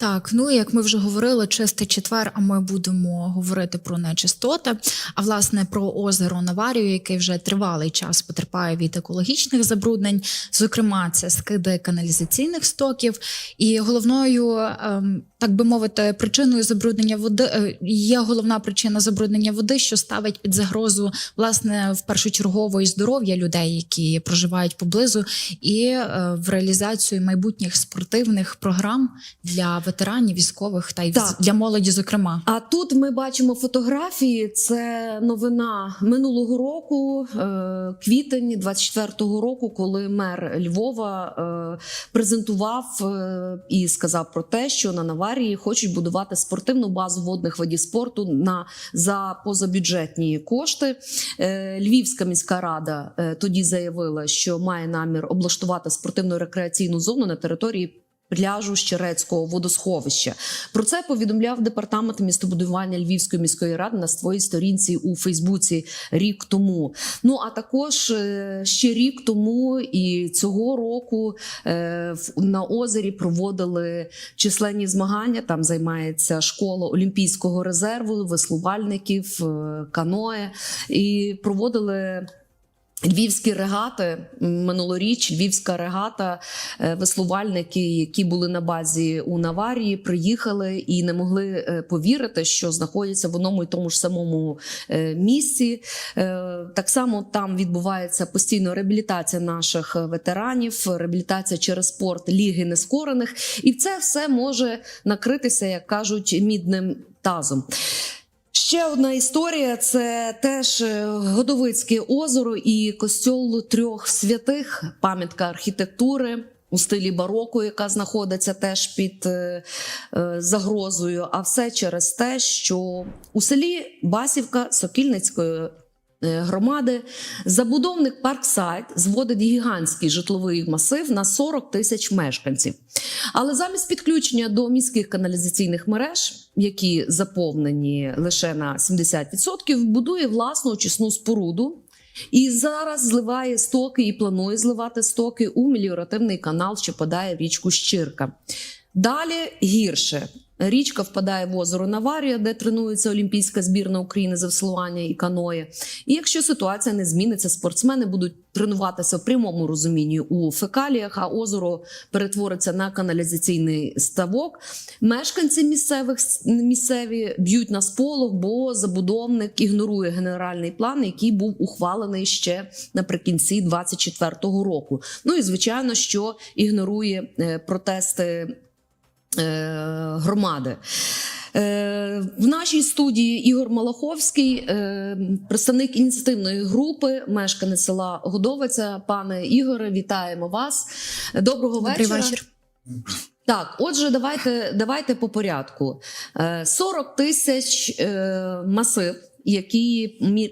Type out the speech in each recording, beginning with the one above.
Так, ну як ми вже говорили, чистий четвер, а ми будемо говорити про нечистоти. А власне про озеро Наварію, яке вже тривалий час потерпає від екологічних забруднень. Зокрема, це скиди каналізаційних стоків. І головною, ем, так би мовити, причиною забруднення води е, є головна причина забруднення води, що ставить під загрозу власне в першочергово і здоров'я людей, які проживають поблизу, і е, в реалізацію майбутніх спортивних програм для ветеранів, військових та й Так. для молоді, зокрема. А тут ми бачимо фотографії. Це новина минулого року, е, квітень 24-го року, коли мер Львова е, презентував е, і сказав про те, що на Наварії хочуть будувати спортивну базу водних видів спорту на за позабюджетні кошти. Львівська міська рада тоді заявила, що має намір облаштувати спортивно-рекреаційну зону на території. Пляжу Щерецького водосховища про це повідомляв департамент містобудування Львівської міської ради на своїй сторінці у Фейсбуці рік тому. Ну а також е, ще рік тому і цього року е, на озері проводили численні змагання. Там займається школа Олімпійського резерву, веслувальників, е, каное і проводили. Львівські регати минулоріч, львівська регата, е, веслувальники, які були на базі у Наварії, приїхали і не могли е, повірити, що знаходяться в одному і тому ж самому е, місці. Так само там відбувається постійно реабілітація наших ветеранів, реабілітація через спорт ліги нескорених, і це все може накритися, як кажуть, мідним тазом. Ще одна історія це теж е, Годовицьке озеро і костьол трьох святих, пам'ятка архітектури. У стилі бароко, яка знаходиться теж під е, е, загрозою, а все через те, що у селі Басівка Сокільницької громади забудовник Парксайд зводить гігантський житловий масив на 40 тисяч мешканців. Але замість підключення до міських каналізаційних мереж, які заповнені лише на 70%, будує власну очисну споруду. І зараз зливає стоки і планує зливати стоки у меліоративний канал, що падає в річку Щирка. Далі гірше. Річка впадає в озеро Наварія, де тренується Олімпійська збірна України з веслування і каноє. І якщо ситуація не зміниться, спортсмени будуть тренуватися в прямому розумінні у фекаліях, а озеро перетвориться на каналізаційний ставок. Мешканці місцевих місцеві б'ють на сполох, бо забудовник ігнорує генеральний план, який був ухвалений ще наприкінці 24-го року. Ну і звичайно, що ігнорує е, протести громади. Е, В нашій студії Ігор Малаховський, е, представник ініціативної групи, мешканець села Годовиця. Пане Ігоре, вітаємо вас. Доброго Добрий вечора. вечір. Так, отже, давайте, давайте по порядку. Е, 40 тисяч е, масив,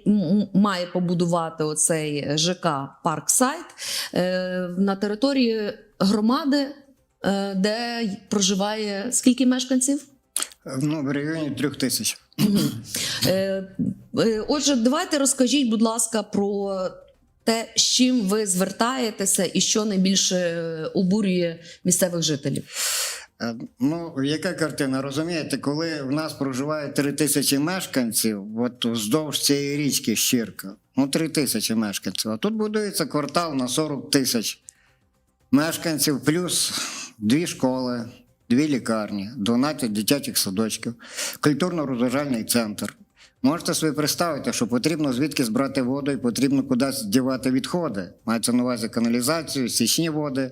м- має побудувати оцей ЖК Парксайд е, на території громади, е, де проживає скільки мешканців? Ну, в районі трьох тисяч. Е, е, Отже, давайте розкажіть, будь ласка, про те, з чим ви звертаєтеся і що найбільше е, обурює місцевих жителів. Е, Ну, яка картина? Розумієте, коли в нас проживає три тисячі мешканців, от вздовж цієї річки Щірка, ну три тисячі мешканців, а тут будується квартал на 40 тисяч мешканців, плюс дві школи, дві лікарні, 12 дитячих садочків, культурно-розважальний центр. Можете собі представити, що потрібно звідки збрати воду і потрібно кудись дівати відходи. Мається на увазі каналізацію, січні води,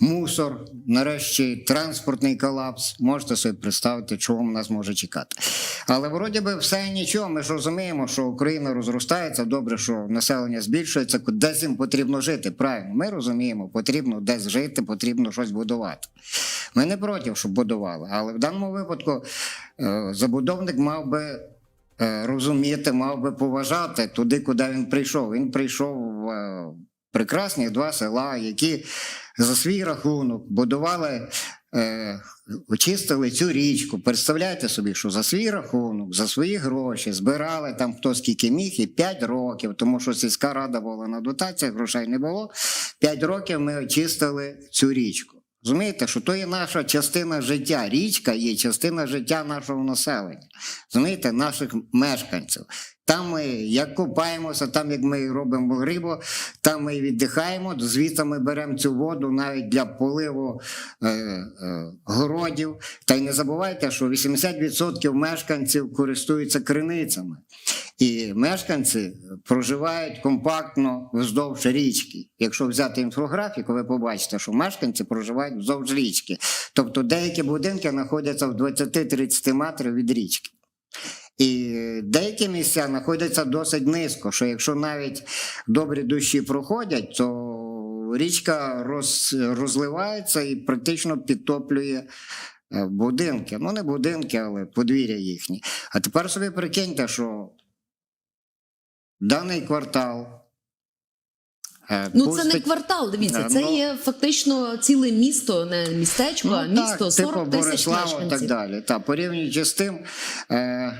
мусор, нарешті транспортний колапс. Можете собі представити, чого нас може чекати. Але вроді би все нічого. Ми ж розуміємо, що Україна розростається. Добре, що населення збільшується, десь їм потрібно жити. Правильно, ми розуміємо, потрібно десь жити, потрібно щось будувати. Ми не проти, щоб будували, але в даному випадку е, забудовник мав би розуміти, мав би поважати туди, куди він прийшов. Він прийшов в е, прекрасні два села, які за свій рахунок будували. Е, очистили цю річку. Представляєте собі, що за свій рахунок, за свої гроші збирали там хто скільки міг, і 5 років, тому що сільська рада була на дотаціях, грошей не було. 5 років ми очистили цю річку. Розумієте, що то є наша частина життя. Річка є частина життя нашого населення. Розумієте, наших мешканців. Там ми як купаємося, там як ми робимо рибу, там ми віддихаємо, звідси ми беремо цю воду навіть для поливу е, е, городів. Та й не забувайте, що 80% мешканців користуються криницями. І мешканці проживають компактно вздовж річки. Якщо взяти інфографіку, ви побачите, що мешканці проживають вздовж річки. Тобто деякі будинки знаходяться в 20-30 метрів від річки. І деякі місця знаходяться досить низько, що якщо навіть добрі дощі проходять, то річка роз, розливається і практично підтоплює е, будинки. Ну, не будинки, але подвір'я їхні. А тепер собі прикиньте, що даний квартал. Е, Ну, це не квартал, дивіться, це ну- є фактично ціле місто, не містечко, а Ну, місто так, 40 типу тисяч мешканців. так далі. Та, порівнюючи з тим, е,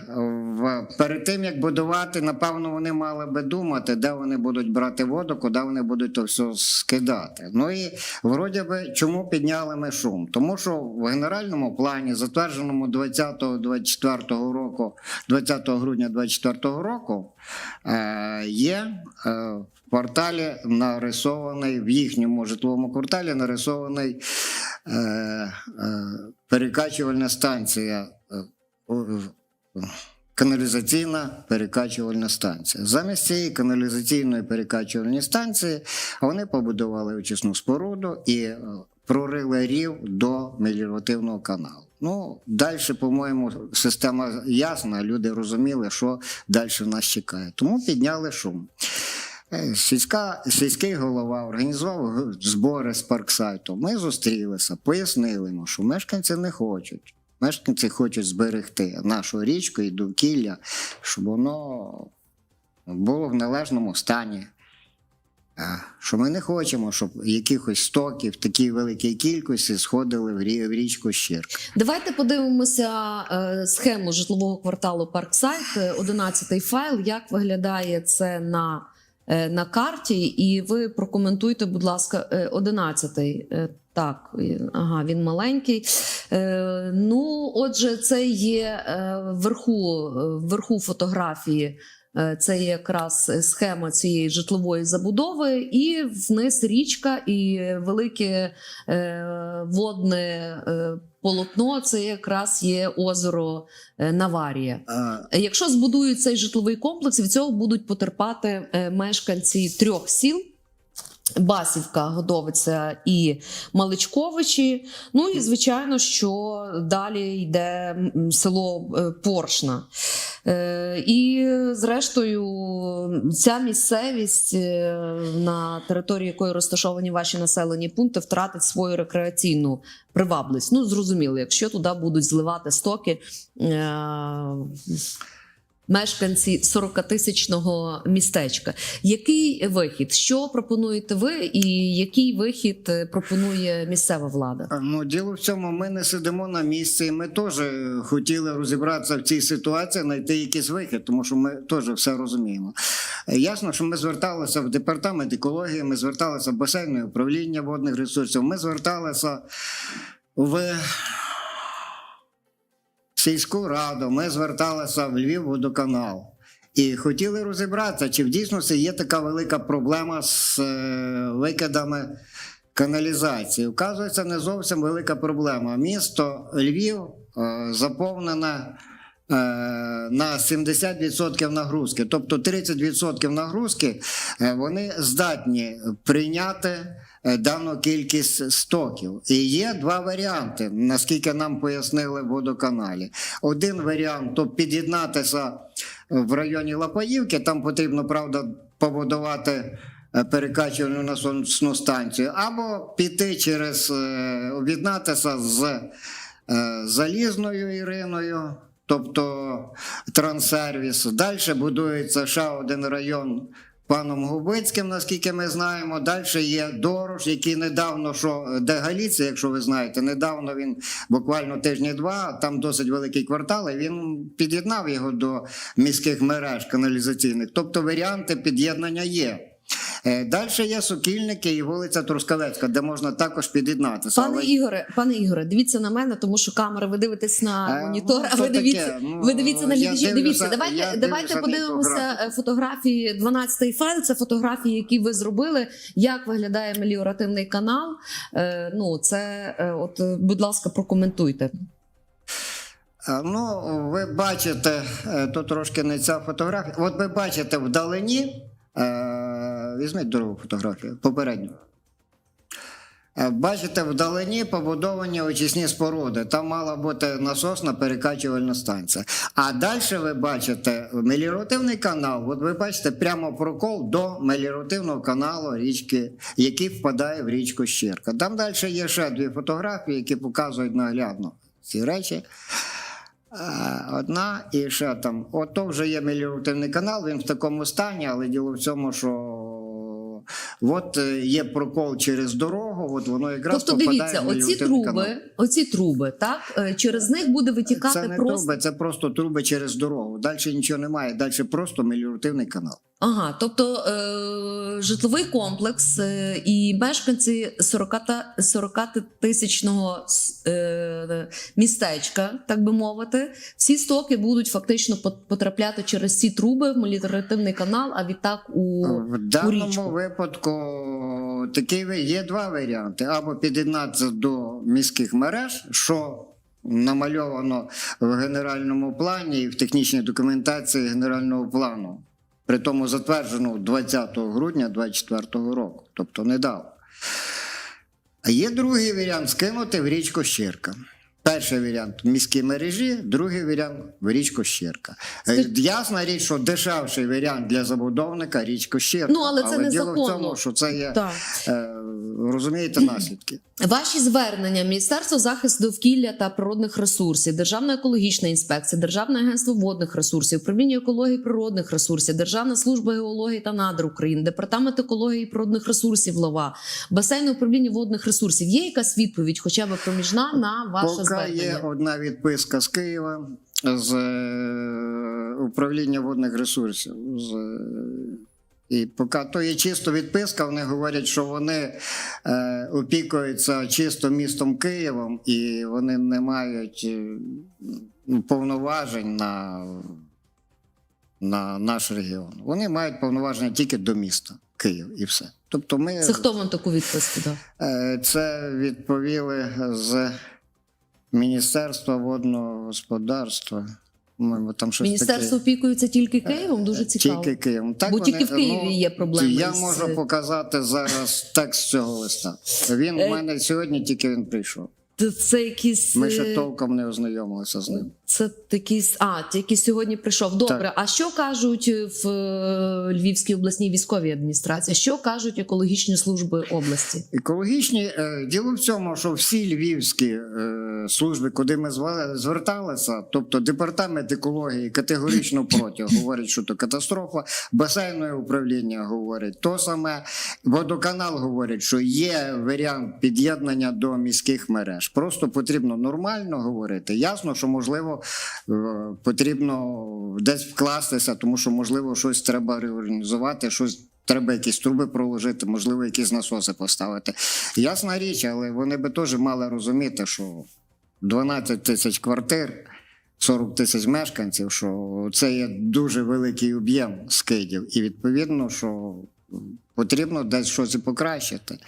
в, перед тим як будувати, напевно, вони мали би думати, де вони будуть брати воду, куди вони будуть то все скидати. Ну і вроді би, чому підняли ми шум? Тому що в генеральному плані, затвердженому 20-24 року, 20 грудня 24 року, е, є. Е, кварталі нарисований в їхньому житловому кварталі нарисований е, е, перекачувальна станція, е, каналізаційна перекачувальна станція. Замість цієї каналізаційної перекачувальної станції вони побудували очисну споруду і е, прорили рів до меліоративного каналу. Ну, далі, по-моєму, система ясна, люди розуміли, що далі нас чекає. Тому підняли шум. Е, Сільська, сільський голова організував збори з парксайту. Ми зустрілися, пояснили що мешканці не хочуть. Мешканці хочуть зберегти нашу річку і довкілля, щоб воно було в належному стані. Е, Що ми не хочемо, щоб якихось стоків в такій великій кількості сходили в річку Щірк. Давайте подивимося е, схему житлового кварталу Парксайт, е, 11 файл. Як виглядає це на, на карті? І ви прокоментуйте, будь ласка, одинадцятий. 11. Е, Так, ага, він маленький. Е, ну, отже, це є е, вверху, е, вверху фотографії. Е, Це є якраз схема цієї житлової забудови, і вниз річка, і велике е, водне е, полотно це якраз є озеро Наварія. Якщо збудують цей житловий комплекс, від цього будуть потерпати мешканці трьох сіл. Басівка, Годовиця і Маличковичі. Ну і звичайно, що далі йде село е, Поршна. Е, І зрештою, ця місцевість, е, на території якої розташовані ваші населені пункти, втратить свою рекреаційну привабливість. Ну, зрозуміло, якщо туди будуть зливати стоки. Е, Мешканці 40-тисячного містечка. Який вихід? Що пропонуєте ви, і який вихід е, пропонує місцева влада? Ну, діло в цьому, ми не сидимо на місці, ми теж хотіли розібратися в цій ситуації, знайти якийсь вихід, тому що ми теж все розуміємо. Е, Ясно, що ми зверталися в департамент екології, ми зверталися в басейне управління водних ресурсів, ми зверталися в сільську раду, ми зверталися в Львів водоканал. І хотіли розібратися, чи в дійсності є така велика проблема з е, викидами каналізації. Вказується, не зовсім велика проблема. Місто Львів е, заповнене е, на 70% нагрузки, тобто 30% нагрузки вони здатні прийняти дану кількість стоків. І є два варіанти, наскільки нам пояснили в водоканалі. Один варіант то під'єднатися в районі Лапаївки, там потрібно, правда, побудувати е, перекачувальну насосну станцію, або піти через е, об'єднатися з е, залізною Іриною, тобто транссервіс. Далі будується ще один район. Паном Губицьким, наскільки ми знаємо, далі є Дорош, який недавно що де якщо ви знаєте, недавно він буквально тижні два, там досить великий квартал, і він під'єднав його до міських мереж каналізаційних. Тобто варіанти під'єднання є. Далі є Сокільники і вулиця Трускавецька, де можна також під'єднатися. Пане Але- Ігоре, пане Ігоре, дивіться на мене, тому що камера, ви дивитесь на Е, монітор, ну, а ви дивіться, ну, ви дивіться на я Дивіться, давайте, давайте подивимося фотографії. е, фотографії. 12-й файл це фотографії, які ви зробили. Як виглядає меліоративний канал? Е, ну, це е, от, е, будь ласка, прокоментуйте. Ну, ви бачите, е, тут трошки не ця фотографія. От ви бачите вдалині. Е, Візьміть другу фотографію, попередню. Е, Бачите, вдалині побудовані очисні споруди. Там мала бути насосна перекачувальна станція. А далі ви бачите меліоративний канал. От ви бачите прямо прокол до меліоративного каналу річки, який впадає в річку Щірка. Там далі є ще дві фотографії, які показують наглядно ці речі. Е, Одна і ще там. Ото вже є меліоративний канал, він в такому стані, але діло в цьому, що от е, є прокол через дорогу, от воно якраз Тобто, попадає дивіться, в оці труби, канал. оці труби, так е, через них буде витікати Це не просто. труби, це просто труби через дорогу. Далі нічого немає, далі просто меліоративний канал. Ага, тобто е, житловий комплекс е, і мешканці 40 та 40 тисячного е, містечка, так би мовити, всі стоки будуть фактично потрапляти через ці труби в меліоративний канал, а відтак у В даному річку. випадку ви- є два варіанти: або під'єднатися до міських мереж, що намальовано в генеральному плані і в технічній документації генерального плану, при тому затверджено 20 грудня 2024 року, тобто недавно. А є другий варіант скинути в річку Щірка. Перший варіант в міській мережі, другий варіант в річку Щірка. Е, Ясна річ, що дешевший варіант для забудовника річку Щірка. Ну, але це діло в незаконно. тому, що це є, Так. е, розумієте, наслідки. Ваші звернення Міністерство захисту довкілля та природних ресурсів, Державна екологічна інспекція, Державне агентство водних ресурсів, управління екології природних ресурсів, Державна служба геології та надр України, Департамент екології і природних ресурсів Лова, басейне управління водних ресурсів. Є якась відповідь, хоча б проміжна на ваше Поки звернення? є одна відписка з Києва з е, управління водних ресурсів. З, е, і поки то є чисто відписка, вони говорять, що вони е, опікуються чисто містом Києвом, і вони не мають е, повноважень на, на наш регіон. Вони мають повноваження тільки до міста Київ і все. Тобто ми Це хто вам таку відписку дав? Е, Це відповіли з Міністерства водного господарства. По-моєму, там щось Міністерство таке. опікується тільки Києвом? Дуже цікаво. Тільки Києвом. Так Бо вони- тільки в Києві ну, є проблеми Я з... можу показати зараз текст цього листа. Він в Е, мене сьогодні тільки він прийшов. Це- якісь Ми е, ще толком не ознайомилися з ним. Це такий а, який сьогодні прийшов. Добре. Так. А що кажуть в е, Львівській обласній військовій адміністрації? Що кажуть екологічні служби області? Екологічні е, діло в цьому, що всі львівські е, служби, куди ми зверталися, тобто департамент екології категорично проти, говорять, що то катастрофа, басейнове управління говорить то саме, водоканал говорить, що є варіант під'єднання до міських мереж. Просто потрібно нормально говорити. Ясно, що можливо е, потрібно десь вкластися, тому що можливо щось треба реорганізувати, щось. Треба якісь труби проложити, можливо, якісь насоси поставити. Ясна річ, але вони би теж мали розуміти, що 12 тисяч квартир, 40 тисяч мешканців, що це є дуже великий об'єм скидів. І відповідно, що потрібно десь щось і покращити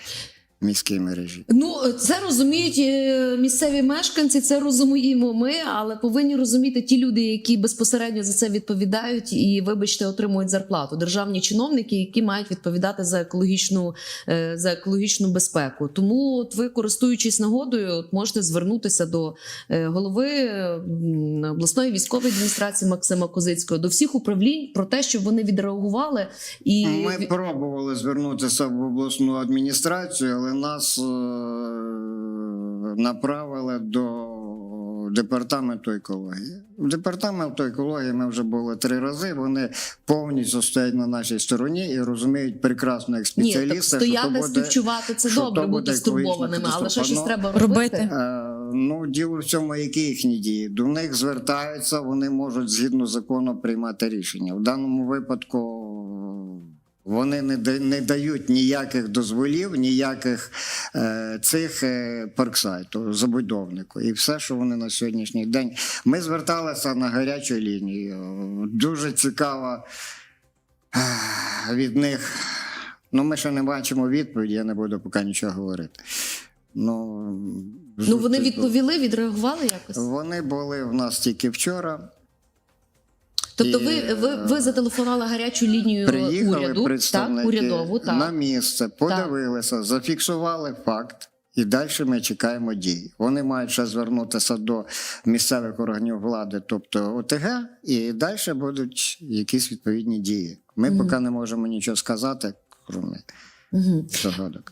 міській мережі. Ну це розуміють е, місцеві мешканці, це розуміємо ми, але повинні розуміти ті люди, які безпосередньо за це відповідають і, вибачте, отримують зарплату. Державні чиновники, які мають відповідати за екологічну е, за екологічну безпеку. Тому, от ви користуючись нагодою, от можете звернутися до е, голови обласної військової адміністрації Максима Козицького, до всіх управлінь про те, щоб вони відреагували і Ми пробували звернутися в обласну адміністрацію, але нас е, направили до департаменту екології. В департаменту екології ми вже були три рази. Вони повністю стоять на нашій стороні і розуміють прекрасно як ні, так стояти, то буде, співчувати це що добре, бути стурбованими, але ще щось треба Робити. робити. Е, Ну, діло в цьому, які їхні дії. До них звертаються, вони можуть згідно закону приймати рішення. В даному випадку Вони не, не дають ніяких дозволів, ніяких е, цих е, парксайту забудовнику. І все, що вони на сьогоднішній день. Ми зверталися на гарячу лінію. Дуже цікаво е, від них. Ну, ми ще не бачимо відповіді, я не буду поки нічого говорити. Ну, Ну вони відповіли, відреагували якось. Вони були в нас тільки вчора. Тобто, І, ви, ви, ви зателефонували гарячу лінію Приїхали уряду, представники так, урядову, так. на місце, подивилися, зафіксували факт. І далі ми чекаємо дій. Вони мають ще звернутися до місцевих органів влади, тобто ОТГ, і далі будуть якісь відповідні дії. Ми Мгм. поки не можемо нічого сказати, крім Угу.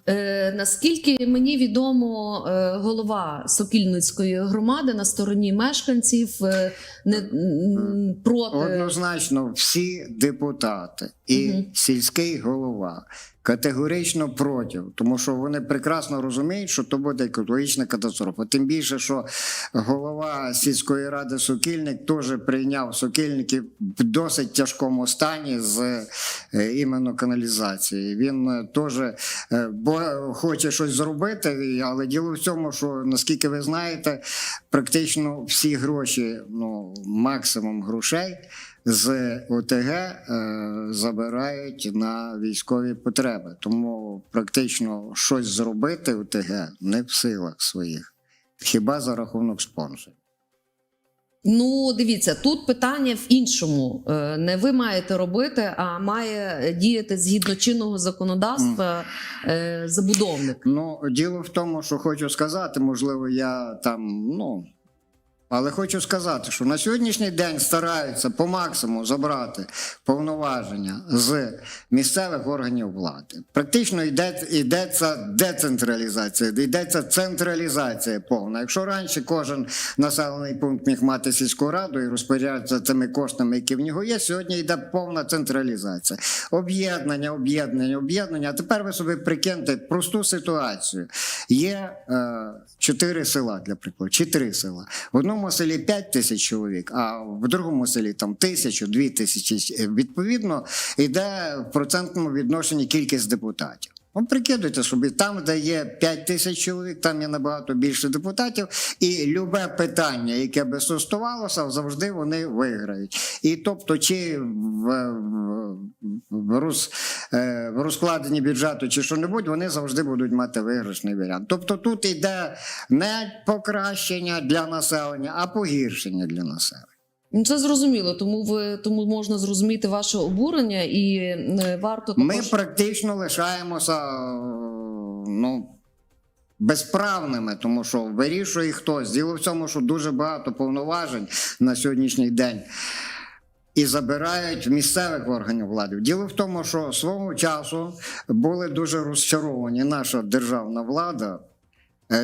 Е, наскільки мені відомо, е, голова Сокільницької громади на стороні мешканців е, не м, проти Однозначно, всі депутати і угу. сільський голова категорично проти, тому що вони прекрасно розуміють, що то буде екологічна катастрофа. Тим більше, що голова сільської ради Сокільник теж прийняв сокільників в досить тяжкому стані з е, іменно каналізації. Він е, теж е, бо хоче щось зробити, але діло в цьому, що наскільки ви знаєте, практично всі гроші, ну максимум грошей з ОТГ е, забирають на військові потреби. Тому практично щось зробити ОТГ не в силах своїх, хіба за рахунок спонсорів. Ну, дивіться, тут питання в іншому. Е, Не ви маєте робити, а має діяти згідно чинного законодавства е, забудовник. Ну, діло в тому, що хочу сказати, можливо, я там, ну. Але хочу сказати, що на сьогоднішній день стараються по максимуму забрати повноваження з місцевих органів влади. Практично йде, йдеться децентралізація, йдеться централізація повна. Якщо раніше кожен населений пункт міг мати сільську раду і розпоряджатися цими коштами, які в нього є, сьогодні йде повна централізація. Об'єднання, об'єднання, об'єднання. А тепер ви собі прикиньте просту ситуацію. Є е, чотири села, для прикладу, чи три села. В одному селі 5 тисяч чоловік, а в другому селі там тисячу, дві тисячі. Відповідно, йде в процентному відношенні кількість депутатів. Ну, прикидуйте собі, там, де є 5 тисяч чоловік, там є набагато більше депутатів, і любе питання, яке би стосувалося, завжди вони виграють. І тобто, чи в, в, роз, е, в розкладенні бюджету, чи що-небудь, вони завжди будуть мати виграшний варіант. Тобто тут йде не покращення для населення, а погіршення для населення. Ну, це зрозуміло, тому ви тому можна зрозуміти ваше обурення і е, варто Ми практично лишаємося е, ну, безправними, тому що вирішує хтось. Діло в цьому, що дуже багато повноважень на сьогоднішній день. І забирають місцевих органів влади. Діло в тому, що свого часу були дуже розчаровані наша державна влада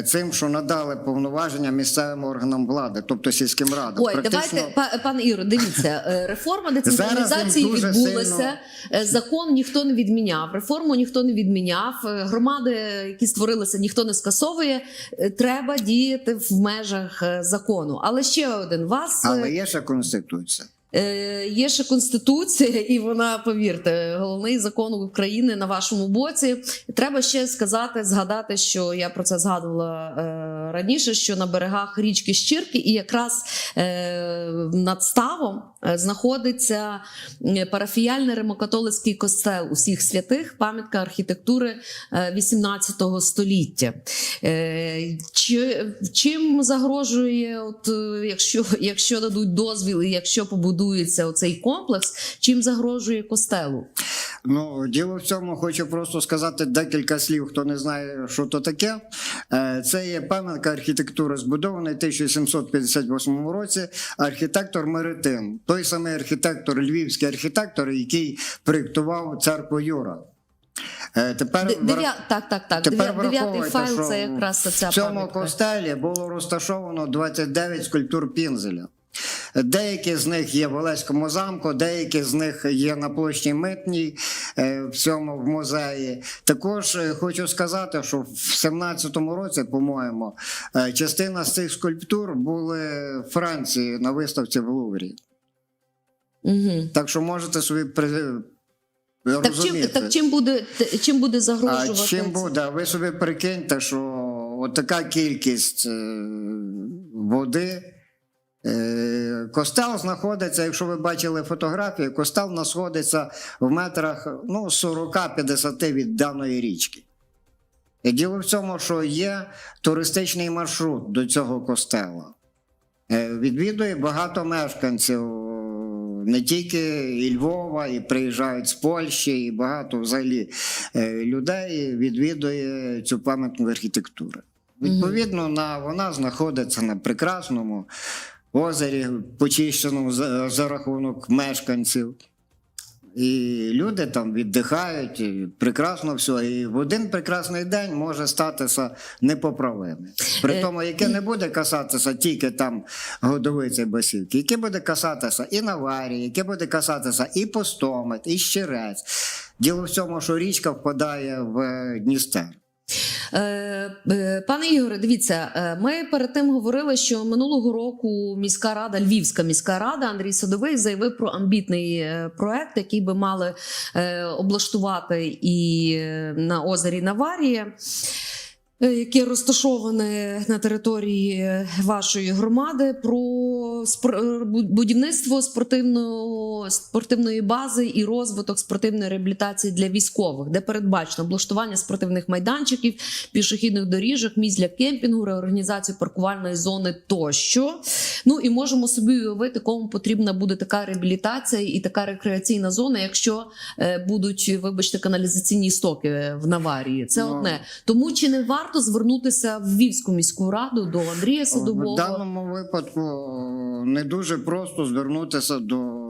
цим, що надали повноваження місцевим органам влади, тобто сільським радам. Ой, давайте, па- пане Іро, дивіться, е, реформа децентралізації відбулася. сильно- е, Закон ніхто не відміняв, реформу ніхто не відміняв. е, Громади, які створилися, ніхто не скасовує. Е, Треба діяти в межах е, закону. Але ще один вас е, Але є ще конституція. Е, Є ще конституція, і вона, повірте, головний закон України на вашому боці. Треба ще сказати, згадати, що я про це згадувала е, раніше. Що на берегах річки Щирки, і якраз е, над ставом знаходиться парафіяльний римокатолицький костел усіх святих, пам'ятка архітектури е, 18 століття. Чи, чим загрожує, от якщо, якщо дадуть дозвіл, і якщо побудується оцей комплекс, чим загрожує костелу? Ну, діло в цьому, хочу просто сказати декілька слів, хто не знає, що то таке. Е, Це є пам'ятка архітектури, збудований в 1758 році. Архітектор Меретин, той самий архітектор, львівський архітектор, який проєктував церкву Юра. Е, Тепер Дев'я... Так, так, так. Тепер Дев'ятий файл це якраз ця в цьому пам'ятка. костелі було розташовано 29 скульптур Пінзеля. Деякі з них є в Олеському замку, деякі з них є на площі Митній е, в цьому в музеї. Також е, хочу сказати, що в 17-му році, по-моєму, е, частина з цих скульптур були в Франції на виставці в Луврі. Угу. Так що можете собі Так чим, так чим буде чим буде загрожувати? А чим буде? Ви собі прикиньте, що от така кількість води. Е, Костел знаходиться, якщо ви бачили фотографії, костел знаходиться в метрах ну, 40-50 від даної річки. І діло в цьому, що є туристичний маршрут до цього костела. Е, Відвідує багато мешканців не тільки і Львова, і приїжджають з Польщі, і багато взагалі е, людей відвідує цю пам'ятну архітектуру. Відповідно, на, вона знаходиться на прекрасному озері, почищеному за, за рахунок мешканців. І люди там віддихають, і прекрасно все. І в один прекрасний день може статися непоправиме. При Е, тому, яке не буде касатися тільки там годовиці басівки, яке буде касатися і Наварії, яке буде касатися і Постомет, і Щирець. Діло в цьому, що річка впадає в Дністер. Е, е, Пане Ігоре, дивіться, е, ми перед тим говорили, що минулого року міська рада, Львівська міська рада Андрій Садовий заявив про амбітний проект, який би мали облаштувати і на озері Наварія. Е, Яке розташоване на території вашої громади про е, будівництво спортивного спортивної бази і розвиток спортивної реабілітації для військових, де передбачено облаштування спортивних майданчиків, пішохідних доріжок, місць для кемпінгу, реорганізацію паркувальної зони тощо. Ну і можемо собі уявити, кому потрібна буде така реабілітація і така рекреаційна зона, якщо е, будуть, вибачте, каналізаційні стоки в Наварії. Це Ну. одне. Тому чи не варто звернутися в Львівську міську раду до Андрія Садового? В даному випадку е, не дуже просто звернутися до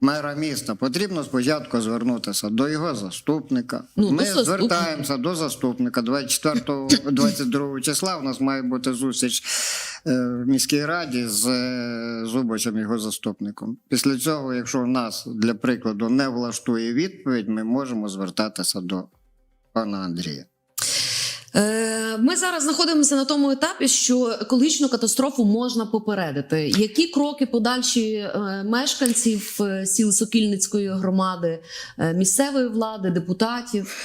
мера міста. Потрібно спочатку звернутися до його заступника. Ну, Ми до заступника. звертаємося до заступника 24-22 числа. У нас має бути зустріч е, в міській раді з е, Зубачем, його заступником. Після цього, якщо нас для прикладу не влаштує відповідь, ми можемо звертатися до пана Андрія. Е, Ми зараз знаходимося на тому етапі, що екологічну катастрофу можна попередити. Які кроки подальші е, мешканців е, сіл Сокільницької громади, місцевої влади, депутатів?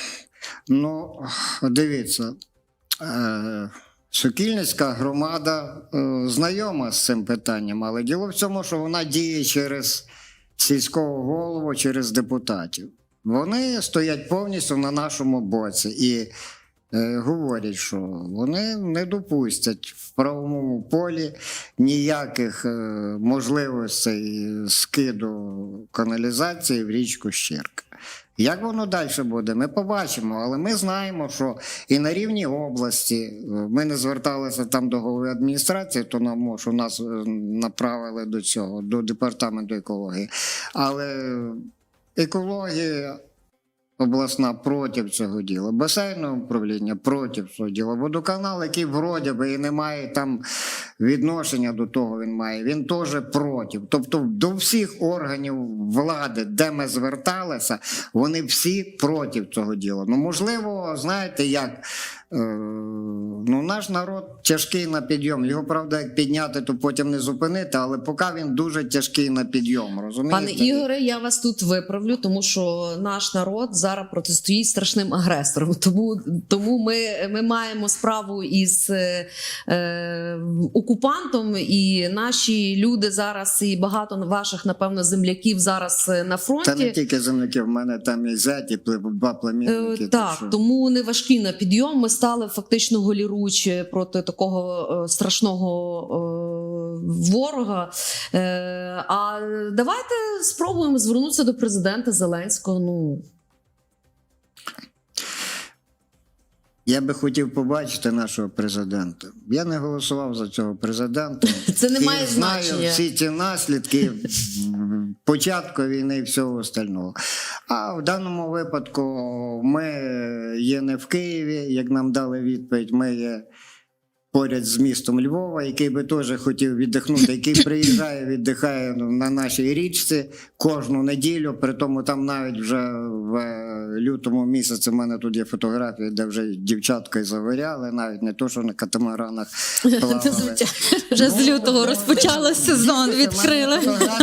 Ну, дивіться, Сокільницька громада знайома з цим питанням, але діло в цьому, що вона діє через сільського голову, через депутатів. Вони стоять повністю на нашому боці і говорять, що вони не допустять в правовому полі ніяких е, можливостей скиду каналізації в річку Щірка. Як воно далі буде, ми побачимо, але ми знаємо, що і на рівні області е, ми не зверталися там до голови адміністрації, то нам що нас е, направили до цього, до департаменту екології. Але екологія обласна проти цього діла, басейне управління проти цього діла, водоканал, який вроді би і не має там відношення до того, він має, він теж проти. Тобто до всіх органів влади, де ми зверталися, вони всі проти цього діла. Ну, можливо, знаєте, як ну, наш народ тяжкий на підйом. Його правда, як підняти, то потім не зупинити, але поки він дуже тяжкий на підйом. Розумієте? Пане Ігоре, я вас тут виправлю, тому що наш народ зараз протистоїть страшним агресором. Тому, тому ми, ми маємо справу із е, е, окупантом, і наші люди зараз, і багато ваших, напевно, земляків зараз е, на фронті. Та не тільки земляки, в мене там і зеті, пле- два племінники. Е, так тому не важкі на підйом. Ми стали фактично голіруч проти такого е, страшного е, ворога. Е, а давайте спробуємо звернутися до президента Зеленського. Ну Я би хотів побачити нашого президента. Я не голосував за цього президента. Це не І має знаю значення. всі ці наслідки початку війни і всього остального. А в даному випадку ми є не в Києві, як нам дали відповідь, ми є поряд з містом Львова, який би теж хотів віддихнути, який приїжджає, віддихає на нашій річці кожну неділю. При тому там навіть вже в е, лютому місяці в мене тут є фотографії, де вже дівчатка і заваряли, навіть не то, що на катамаранах плавали. Вже з Ну, лютого ну, розпочалося ну, сезон, відкрили.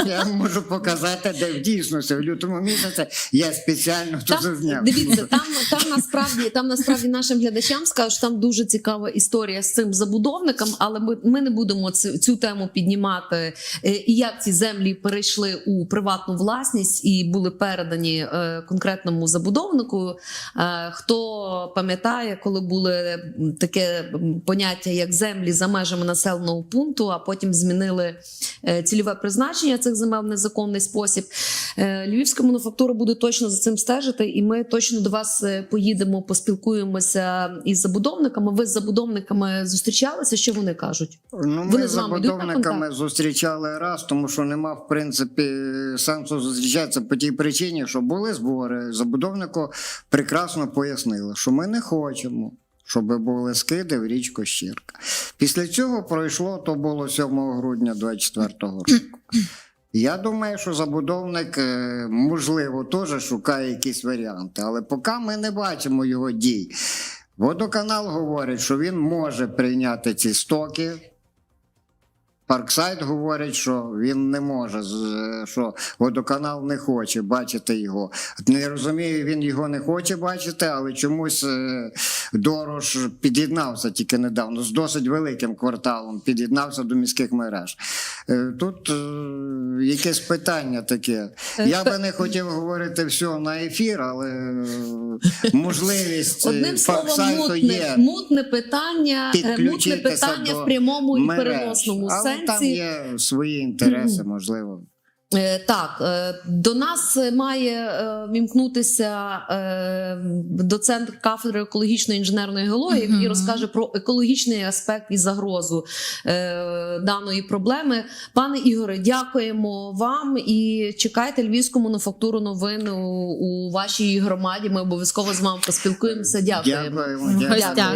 Я можу показати, де в дійсності в лютому місяці я спеціально тут зазняв. дивіться, там, там насправді там насправді нашим глядачам скажу, що там дуже цікава історія з цим забудовником, але ми, ми не будемо цю, цю тему піднімати. Е, І як ці землі перейшли у приватну власність і були передані е, конкретному забудовнику. Е, хто пам'ятає, коли були таке поняття як землі за межами населеного пункту, а потім змінили цільове призначення цих земель в незаконний спосіб. Львівська мануфактура буде точно за цим стежити, і ми точно до вас поїдемо, поспілкуємося із забудовниками. Ви з забудовниками зустрічалися? Що вони кажуть? Ну, Вони ми з з вами забудовниками зустрічали раз, тому що нема в принципі сенсу зустрічатися по тій причині, що були збори. Забудовнику прекрасно пояснили, що ми не хочемо. Щоб були скиди в річку Щірка. Після цього пройшло, то було 7 грудня 24-го року. Я думаю, що забудовник, е, можливо, теж шукає якісь варіанти, але поки ми не бачимо його дій. Водоканал говорить, що він може прийняти ці стоки. Парксайд говорить, що він не може, що водоканал не хоче бачити його. Не розумію, він його не хоче бачити, але чомусь е, Дорож під'єднався тільки недавно з досить великим кварталом, під'єднався до міських мереж. Е, Тут е, якесь питання таке. Я би не хотів говорити все на ефір, але е, можливість е, Одним словом, мутне, мутне питання, е, мутне питання в прямому і мереж. переносному Але сенсі. там є свої інтереси, можливо. Е, Так, е, до нас має е, вімкнутися доцент кафедри екологічної інженерної геології, який розкаже про екологічний аспект і загрозу даної проблеми. Пане Ігоре, дякуємо вам і чекайте львівську мануфактуру новин у, вашій громаді. Ми обов'язково з вами поспілкуємося. Дякуємо. Дякуємо. Дякуємо.